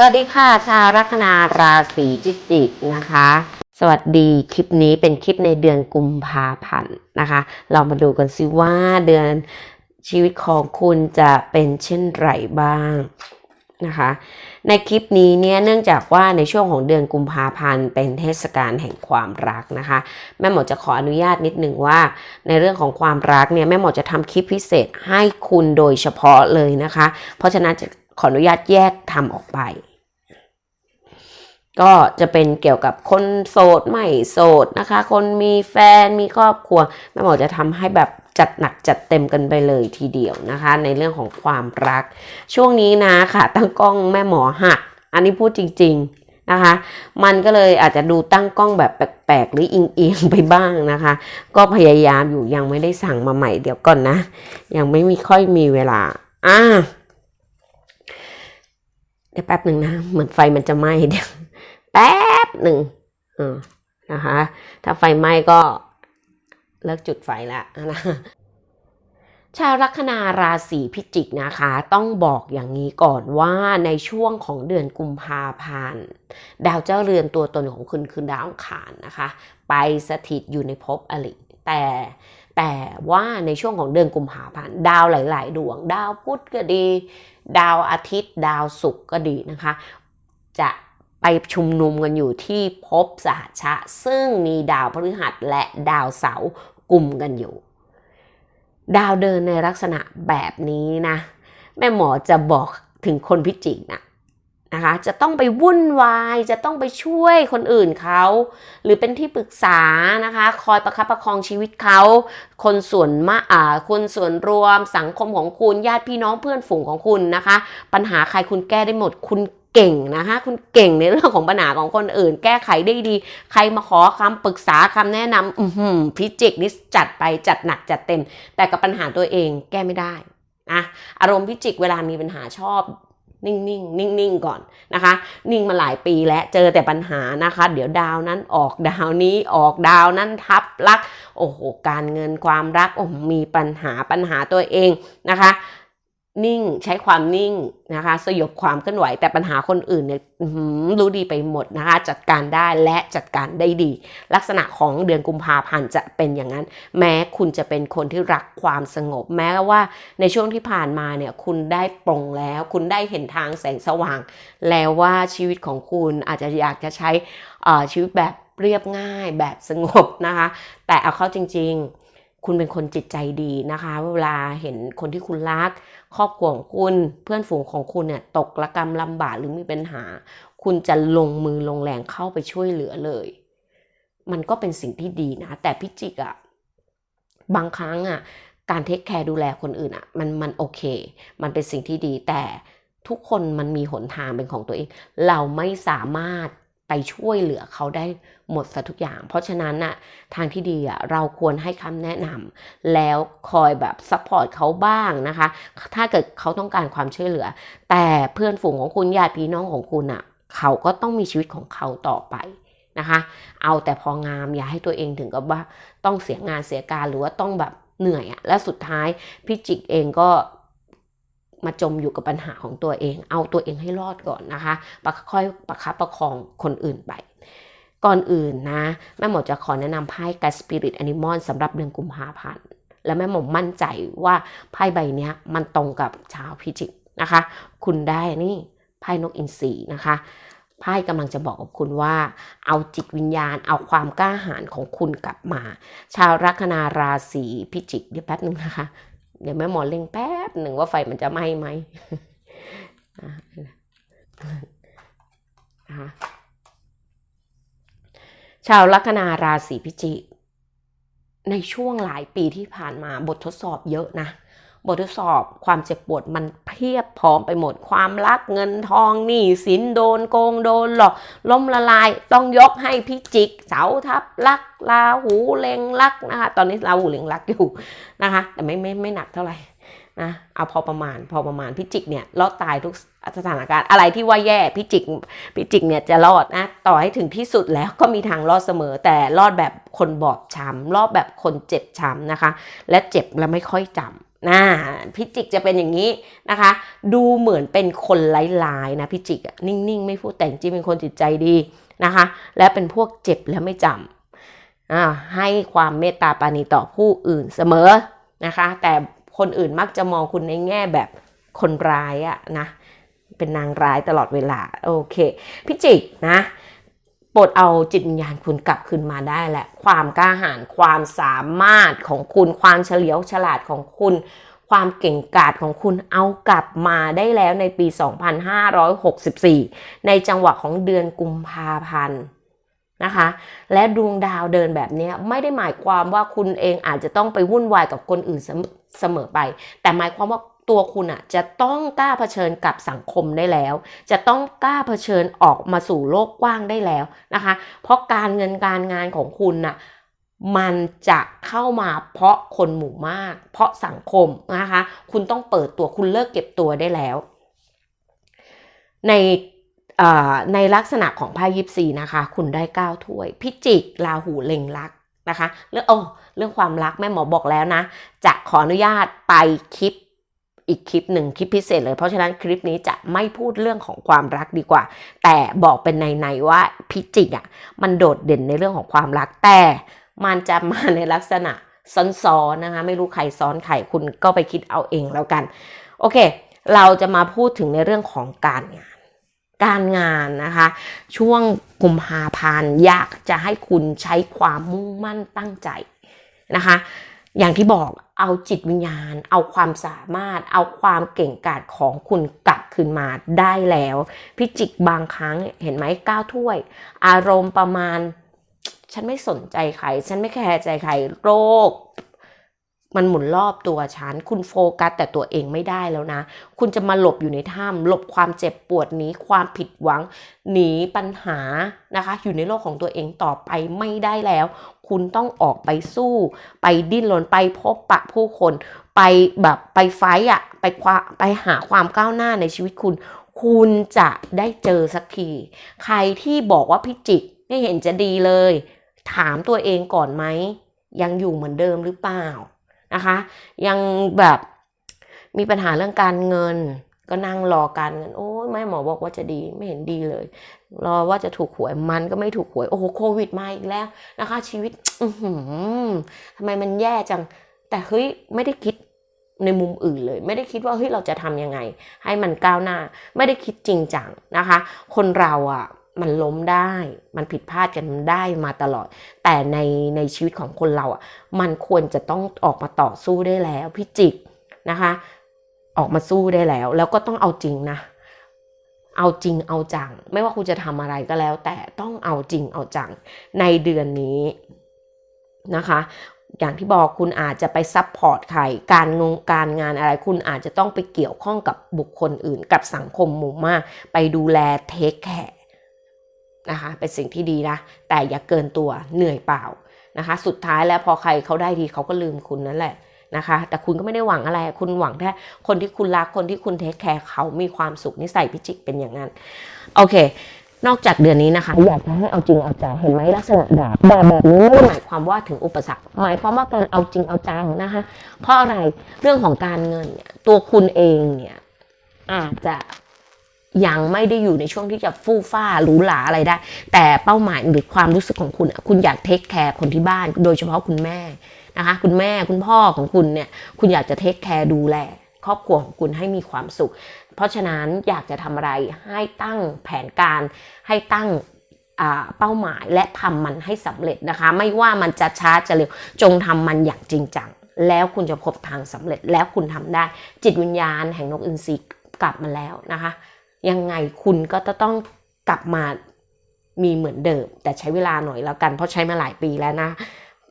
สวัสดีค่ะชาวลัคนาราศีจิจิกนะคะ สวัสดีคลิปนี้เป็นคลิปในเดือนกุมภาพันธ์นะคะ เรามาดูกันซิว่าเดือนชีวิตของคุณจะเป็นเช่นไรบ้างนะคะ ในคลิปนี้เนี่ยเนื่องจากว่าในช่วงของเดือนกุมภาพันธ์เป็นเทศกาลแห่งความรักนะคะ แม่หมอจะขออนุญาตนิดนึงว่า ในเรื่องของความรักเนี่ยแม่หมอจะทำคลิปพิเศษให้คุณโดยเฉพาะเลยนะคะ เพราะฉะนั้นจะขออนุญาตแยกทำออกไป ก็จะเป็นเกี่ยวกับคนโสดไม่โสดนะคะ คนมีแฟนมีครอบครัวแม่หมอจะทำให้แบบจัดหนักจัดเต็มกันไปเลยทีเดียวนะคะ ในเรื่องของความรัก ช่วงนี้นะค่ะ ตั้งกล้องแม่หมอหักอันนี้พูดจริงๆนะคะ มันก็เลยอาจจะดูตั้งกล้องแบบแปลกๆ หรืออิงเอียงๆไปบ้างนะคะ ก็พยายามอยู่ยังไม่ได้สั่งมาใหม่เดี๋ยวก่อนนะ ยังไม่มีค่อยมีเวลาอ่าเดี๋ยวแป๊บหนึ่งนะ เหมือนไฟมันจะไหม้เดี๋ยว ป๊บหนึ่งเออนะคะถ้าไฟไหม้ก็เลิกจุดไฟละนะชาวลัคนาราศีพิจิกนะคะ ต้องบอกอย่างนี้ก่อนว่าในช่วงของเดือนกุมภาพันธ์ดาวเจ้าเรือนตัวตนของคุณคือดาวอังคารนะคะ ไปสถิตอยู่ในภพอริแต่แต่ว่าในช่วงของเดือนกุมภาพันธ์ดาวหลาย ๆ ดวง ดาวพุธก็ดี ดาวอาทิตย์ ดาวศุกร์ก็ดีนะคะ จะ ไปชุมนุมกันอยู่ที่ภพสหชะ ซึ่งมีดาวพฤหัสและดาวเสาร์กลุ่มกันอยู่ ดาวเดินในลักษณะแบบนี้นะ แม่หมอจะบอกถึงคนพิจิกนะนะคะจะต้องไปวุ่นวาย จะต้องไปช่วยคนอื่นเขา หรือเป็นที่ปรึกษานะคะ คอยประคับประคองชีวิตเขา คนส่วนมาอ่าคนส่วนรวมสังคมของคุณญาติพี่น้องเพื่อนฝูงของคุณนะคะ ปัญหาใครคุณแก้ได้หมด คุณ เก่งนะคะคุณเก่งในเรื่องของปัญหาของคนอื่น แก้ไขได้ดี ใครมาขอคำปรึกษาคำแนะนำอือหือพิจิกนี่จัดไปจัดหนักจัดเต็ม แต่กับปัญหาตัวเองแก้ไม่ได้นะอารมณ์พิจิกเวลามีปัญหาชอบนิ่งๆนิ่งๆ ก่อนนะคะ นิ่งมาหลายปีแล้วเจอแต่ปัญหานะคะ เดี๋ยวดาวนั้นออกดาวนี้ออกดาวนั้นทับลัก โอ้โห การเงินความรักโอ้มีปัญหาปัญหาตัวเองนะคะ นิ่งใช้ความนิ่งนะคะ สยบความเคลื่อนไหวแต่ปัญหาคนอื่นเนี่ยรู้ดีไปหมดนะคะ จัดการได้และจัดการได้ดี ลักษณะของเดือนกุมภาพันธ์จะเป็นอย่างนั้น แม้คุณจะเป็นคนที่รักความสงบ แม้ว่าในช่วงที่ผ่านมาเนี่ยคุณได้ปรงแล้ว คุณได้เห็นทางแสงสว่าง แล้วว่าชีวิตของคุณอาจจะอยากจะใช้ชีวิตแบบเรียบง่ายแบบสงบนะคะ แต่เอาเข้าจริง ๆ คุณเป็นคนจิตใจดีนะคะ เวลาเห็นคนที่คุณรัก ครอบครัวของคุณเพื่อนฝูงของคุณเนี่ยตกระกรรมลำบากหรือมีปัญหา คุณจะลงมือลงแรงเข้าไปช่วยเหลือเลย มันก็เป็นสิ่งที่ดีนะ แต่พิจิกอะบางครั้งอะการเทคแคร์ดูแลคนอื่นอะมันมันโอเค มันเป็นสิ่งที่ดีแต่ทุกคนมันมีหนทางเป็นของตัวเอง เราไม่สามารถ ไปช่วยเหลือเขาได้หมดซะทุกอย่าง เพราะฉะนั้นน่ะทางที่ดีอะเราควรให้คำแนะนำแล้วคอยแบบซัพพอร์ตเขาบ้างนะคะ ถ้าเกิดเขาต้องการความช่วยเหลือ แต่เพื่อนฝูงของคุณญาติพี่น้องของคุณอะเขาก็ต้องมีชีวิตของเขาต่อไปนะคะ เอาแต่พองามอย่าให้ตัวเองถึงกับว่าต้องเสียงานเสียการหรือว่าต้องแบบเหนื่อยอะและสุดท้ายพี่จิกเองก็ มาจมอยู่กับปัญหาของตัวเอง เอาตัวเองให้รอดก่อนนะคะประค่อยประคับประคองคนอื่นไป ก่อนอื่นนะแม่หมอจะขอแนะนำไพ่กัสปิริตแอนิมอลสำหรับเดือนกุมภาพันธ์และแม่หมอมั่นใจว่าไพ่ใบนี้มันตรงกับชาวพิจิกนะคะ คุณได้นี่ไพ่นกอินทรีนะคะไพ่กำลังจะบอกกับคุณว่า เอาจิตวิญญาณเอาความกล้าหาญของคุณกลับมา ชาวลัคนาราศีพิจิกเดี๋ยวแป๊บหนึ่งนะคะ เดี๋ยวแม่หมอเล็งแป๊บหนึ่งว่าไฟมันจะไหม้ไหมชาวลัคนาราศีพิจิกในช่วงหลายปีที่ผ่านมาบททดสอบเยอะนะ บททดสอบความเจ็บปวดมันเพียบพร้อมไปหมดความรักเงินทองหนี้สินโดนโกงโดนหลอกล้มละลายต้องยกให้พิจิก เสาทับลักลาหูเล็งลักนะคะตอนนี้ลาหูเล็งลักอยู่นะคะ แต่ไม่ไม่ไม่หนักเท่าไหร่นะเอาพอประมาณพอประมาณพิจิกเนี่ยรอดตายทุกสถานการณ์อะไรที่ว่าแย่พิจิกพิจิกเนี่ยจะรอดนะต่อให้ถึงที่สุดแล้วก็มีทางรอดเสมอ แต่รอดแบบคนบอบช้ำรอดแบบคนเจ็บช้ำนะคะ และเจ็บแล้วไม่ค่อยจ นะพิจิกจะเป็นอย่างนี้นะคะ ดูเหมือนเป็นคนร้ายๆนะพิจิกอะนิ่งๆ ไม่พูดแต่จริงเป็นคนจิตใจดีนะคะ และเป็นพวกเจ็บแล้วไม่จำให้ความเมตตาปาณีต่อผู้อื่นเสมอนะคะ แต่คนอื่นมักจะมองคุณในแง่แบบคนร้ายอะนะเป็นนางร้ายตลอดเวลา โอเค พิจิกนะ ปรดเอาจิตวิญญาณคุณกลับคืนมาได้แหละ ความกล้าหาญความสามารถของคุณความเฉลียวฉลาดของคุณ ความเก่งกาจของคุณเอากลับมาได้แล้วในปี 2564 ในจังหวะของเดือนกุมภาพันธ์นะคะ และดวงดาวเดินแบบนี้ไม่ได้หมายความว่าคุณเองอาจจะต้องไปวุ่นวายกับคนอื่นเสมอไป แต่หมายความว่า ตัวคุณอะจะต้องกล้าเผชิญกับสังคมได้แล้ว จะต้องกล้าเผชิญออกมาสู่โลกกว้างได้แล้วนะคะ เพราะการเงินการงานของคุณน่ะมันจะเข้ามาเพราะคนหมู่มาก เพราะสังคมนะคะ คุณต้องเปิดตัวคุณเลิกเก็บตัวได้แล้ว ในในลักษณะของไพ่ยิปซีนะคะ คุณได้เก้าถ้วย พิจิกลาหูเล็งรักนะคะ เรื่องโอ้เรื่องความรักแม่หมอบอกแล้วนะ จะขออนุญาตไปคลิป อีกคลิปหนึ่งคลิปพิเศษเลย เพราะฉะนั้นคลิปนี้จะไม่พูดเรื่องของความรักดีกว่า แต่บอกเป็นในในว่าพิจิกอะ่ะมันโดดเด่นในเรื่องของความรักแต่มันจะมาในลักษณะซ้อนๆนะคะไม่รู้ใครซ้อนใครคุณก็ไปคิดเอาเองแล้วกัน โอเค เราจะมาพูดถึงในเรื่องของการงาน การงานนะคะ ช่วงกุมภาพันธ์อยากจะให้คุณใช้ความมุ่งมั่นตั้งใจนะคะ อย่างที่บอก เอาจิตวิญญาณ เอาความสามารถ เอาความเก่งกาจของคุณกลับคืนมาได้แล้ว พิจิกบางครั้งเห็นไหมก้าวถ้วย อารมณ์ประมาณ ฉันไม่สนใจใคร ฉันไม่แคร์ใจใคร โรค มันหมุนรอบตัวฉัน คุณโฟกัสแต่ตัวเองไม่ได้แล้วนะ คุณจะมาหลบอยู่ในถ้ำหลบความเจ็บปวดหนีความผิดหวังหนีปัญหานะคะ อยู่ในโลกของตัวเองต่อไปไม่ได้แล้ว คุณต้องออกไปสู้ ไปดิ้นรนไปพบปะผู้คน ไปแบบไปไฟอะไปคว้าไปหาความก้าวหน้าในชีวิตคุณ คุณจะได้เจอสักที ใครที่บอกว่าพิจิกไม่เห็นจะดีเลย ถามตัวเองก่อนไหมยังอยู่เหมือนเดิมหรือเปล่า นะคะ ยังแบบมีปัญหาเรื่องการเงิน ก็นั่งรอการเงิน โอ้ยไม่หมอบอกว่าจะดีไม่เห็นดีเลย รอว่าจะถูกหวยมันก็ไม่ถูกหวย โอ้โหโควิดมาอีกแล้วนะคะ ชีวิต อืทำไมมันแย่จัง แต่เฮ้ยไม่ได้คิดในมุมอื่นเลย ไม่ได้คิดว่าเฮ้ยเราจะทำยังไง ให้มันก้าวหน้า ไม่ได้คิดจริงจังนะคะ คนเราอะ มันล้มได้ มันผิดพลาดกันได้มาตลอด แต่ในในชีวิตของคนเราอะ มันควรจะต้องออกมาต่อสู้ได้แล้วพิจิกนะคะ ออกมาสู้ได้แล้ว แล้วก็ต้องเอาจริงนะ เอาจริงเอาจัง ไม่ว่าคุณจะทำอะไรก็แล้ว แต่ต้องเอาจริงเอาจังในเดือนนี้นะคะอย่างที่บอกคุณอาจจะไปซับพอร์ตใครการงงการงานอะไร คุณอาจจะต้องไปเกี่ยวข้องกับบุคคลอื่น กับสังคมหมู่มาก ไปดูแลเทคแคร์ นะคะ เป็นสิ่งที่ดีนะ แต่อย่าเกินตัวเหนื่อยเปล่านะคะ สุดท้ายแล้วพอใครเขาได้ดีเขาก็ลืมคุณนั่นแหละนะคะ แต่คุณก็ไม่ได้หวังอะไร คุณหวังแค่คนที่คุณรัก คนที่คุณเทคแคร์เขามีความสุขนิสัยพิจิกเป็นอย่างนั้น โอเค นอกจากเดือนนี้นะคะ อยากจะให้เอาจริงเอาจังเห็นไหมลักษณะดาบดาบแบบนี้ไม่ได้หมายความว่าถึงอุปสรรค หมายความว่าการเอาจริงเอาจังนะคะ เพราะอะไร เรื่องของการเงินเนี่ย ตัวคุณเองเนี่ยอาจจะ ยังไม่ได้อยู่ในช่วงที่จะฟู่ฟ้าหรูหราอะไรได้ แต่เป้าหมายหรือความรู้สึกของคุณ คุณอยากเทคแคร์คนที่บ้าน โดยเฉพาะคุณแม่นะคะ คุณแม่คุณพ่อของคุณเนี่ย คุณอยากจะเทคแคร์ดูแลครอบครัวของคุณให้มีความสุข เพราะฉะนั้นอยากจะทำอะไรให้ตั้งแผนการให้ตั้งเป้าหมายและทำมันให้สำเร็จนะคะ ไม่ว่ามันจะช้าจะเร็ว จงทำมันอย่างจริงจัง แล้วคุณจะพบทางสำเร็จแล้วคุณทำได้ จิตวิญญาณแห่งนกอินทรีกลับมาแล้วนะคะ ยังไงคุณก็จะต้องกลับมามีเหมือนเดิม แต่ใช้เวลาหน่อยแล้วกัน เพราะใช้มาหลายปีแล้วนะ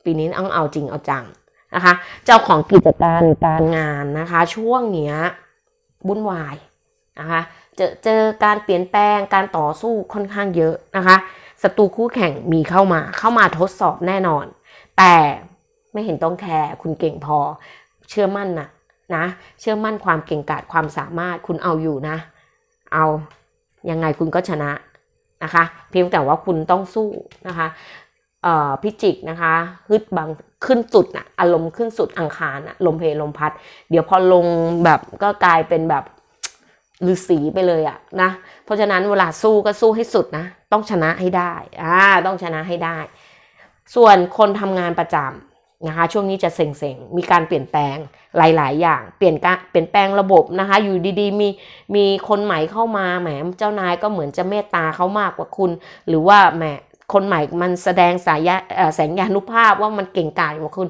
ปีนี้ต้องเอาจริงเอาจังนะคะ เจ้าของกิจการการงานนะคะ ช่วงเนี้ยวุ่นวายนะคะเจอเจอการเปลี่ยนแปลงการต่อสู้ค่อนข้างเยอะนะคะศัตรูคู่แข่งมีเข้ามาเข้ามาทดสอบแน่นอน แต่ไม่เห็นต้องแคร์คุณเก่งพอเชื่อมั่นนะนะ เชื่อมั่นความเก่งกาจความสามารถคุณเอาอยู่นะ เอายังไงคุณก็ชนะนะคะ เพียงแต่ว่าคุณต้องสู้นะคะเอ่อพิจิกนะคะฮึดบางขึ้นสุดน่ะอารมณ์ขึ้นสุดอังคารน่ะลมเพลลมพัด เดี๋ยวพอลงแบบก็กลายเป็นแบบฤาษีไปเลยอะนะ เพราะฉะนั้นเวลาสู้ก็สู้ให้สุดนะ ต้องชนะให้ได้อ่าต้องชนะให้ได้ ส่วนคนทำงานประจำ นะคะช่วงนี้จะเซ็งๆ มีการเปลี่ยนแปลงหลาย ๆ อย่าง เปลี่ยนการเปลี่ยนแปลงระบบนะคะ อยู่ดีๆ มีมีคนใหม่เข้ามาแหมเจ้านายก็เหมือนจะเมตตาเขามากกว่าคุณ หรือว่าแหมคนใหม่มันแสดงสายะเอ่อแสงยานุภาพว่ามันเก่งกาจกว่าคุณ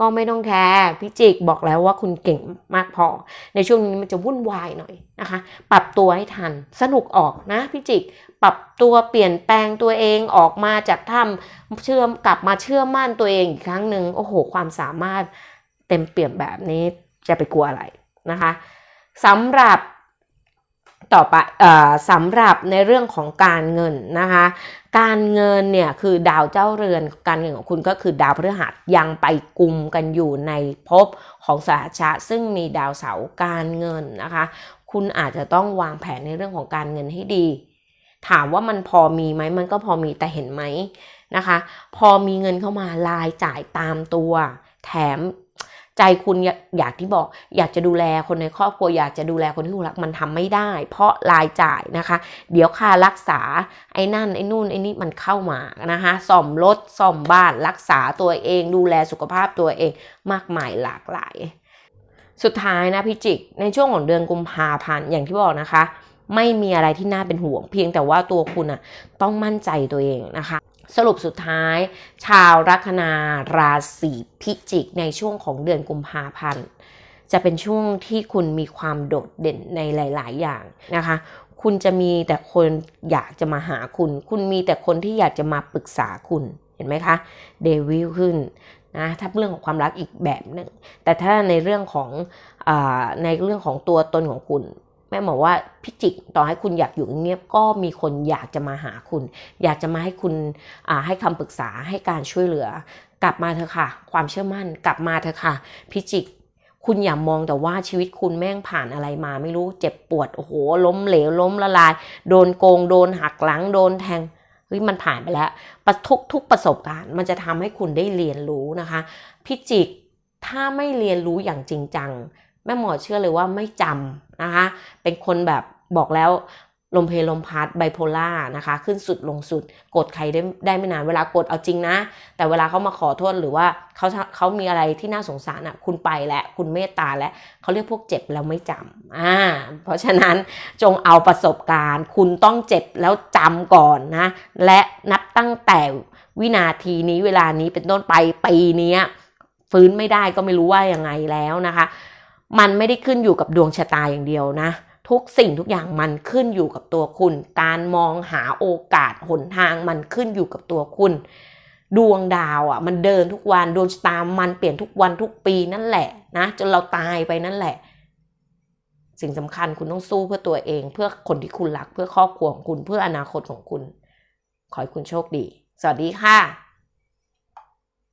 ก็ไม่ต้องแคร์พี่จิกบอกแล้วว่าคุณเก่งมากพอ ในช่วงนี้มันจะวุ่นวายหน่อยนะคะ ปรับตัวให้ทันสนุกออกนะพี่จิก ปรับตัวเปลี่ยนแปลงตัวเองออกมาจากถ้ำเชื่อมกลับมาเชื่อมั่นตัวเองอีกครั้งหนึ่งโอ้โห ความสามารถเต็มเปี่ยมแบบนี้จะไปกลัวอะไรนะคะสำหรับ ต่อไปอสำหรับในเรื่องของการเงินนะคะ การเงินเนี่ยคือดาวเจ้าเรือนการเงินของคุณก็คือดาวพฤหัสยังไปกลุ่มกันอยู่ในภพของสหชาซึ่งมีดาวเสาร์การเงินนะคะ คุณอาจจะต้องวางแผนในเรื่องของการเงินให้ดี ถามว่ามันพอมีไหมมันก็พอมีแต่เห็นไหมนะคะ พอมีเงินเข้ามารายจ่ายตามตัว แถม ใจคุณอยากที่บอก อยากจะดูแลคนในครอบครัวอยากจะดูแลคนที่คุณรักมันทำไม่ได้ เพราะรายจ่ายนะคะ เดี๋ยวค่ารักษาไอ้นั่นไอ้นู่นไอ้นี่มันเข้ามานะคะซ่อมรถซ่อมบ้านรักษาตัวเอง ดูแลสุขภาพตัวเองมากมายหลากหลาย สุดท้ายนะพี่จิก ในช่วงของเดือนกุมภาพันธ์อย่างที่บอกนะคะไม่มีอะไรที่น่าเป็นห่วง เพียงแต่ว่าตัวคุณอะต้องมั่นใจตัวเองนะคะ สรุปสุดท้าย ชาวลัคนาราศีพิจิกในช่วงของเดือนกุมภาพันธ์ จะเป็นช่วงที่คุณมีความโดดเด่นในหลาย ๆ อย่างนะคะ คุณจะมีแต่คนอยากจะมาหาคุณ คุณมีแต่คนที่อยากจะมาปรึกษาคุณเห็นไหมคะเดวิลขึ้นนะถ้าเรื่องของความรักอีกแบบหนึ่งแต่ถ้าในเรื่องของอในเรื่องของตัวตนของคุณ แม่บอกว่าพิจิกต่อให้คุณอยากอยู่เงียบก็มีคนอยากจะมาหาคุณ อยากจะมาให้คุณอ่าให้คำปรึกษาให้การช่วยเหลือ กลับมาเถอะค่ะ ความเชื่อมั่นกลับมาเถอะค่ะ พิจิกคุณอย่ามองแต่ว่าชีวิตคุณแม่งผ่านอะไรมาไม่รู้เจ็บปวดโอ้โห ล้มเหลวล้มละลาย โดนโกงโดนหักหลังโดนแทงเฮ้ยมันผ่านไปแล้วประทุกทุกประสบการณ์มันจะทำให้คุณได้เรียนรู้นะคะ พิจิกถ้าไม่เรียนรู้อย่างจริงจัง แม่หมอเชื่อเลยว่าไม่จำนะคะ เป็นคนแบบบอกแล้วลมเพลลมพัดไบโพล่านะคะ ขึ้นสุดลงสุดกดใครได้ได้ไม่นานเวลากดเอาจริงนะ แต่เวลาเขามาขอโทษหรือว่าเขาเขามีอะไรที่น่าสงสารอะคุณไปแล้วคุณเมตตาแล้วเขาเรียกพวกเจ็บแล้วไม่จำอ่าเพราะฉะนั้นจงเอาประสบการณ์ คุณต้องเจ็บแล้วจำก่อนนะ และนับตั้งแต่วินาทีนี้เวลานี้เป็นต้นไปปีนี้ฟื้นไม่ได้ก็ไม่รู้ว่ายังไงแล้วนะคะ มันไม่ได้ขึ้นอยู่กับดวงชะตาอย่างเดียวนะ ทุกสิ่งทุกอย่างมันขึ้นอยู่กับตัวคุณ การมองหาโอกาสหนทางมันขึ้นอยู่กับตัวคุณ ดวงดาวอะ มันเดินทุกวันดวงชะตามันเปลี่ยนทุกวันทุกปีนั่นแหละนะจนเราตายไปนั่นแหละสิ่งสำคัญคุณต้องสู้เพื่อตัวเอง เพื่อคนที่คุณรักเพื่อครอบครัวของคุณเพื่ออนาคตของคุณ ขอให้คุณโชคดี สวัสดีค่ะ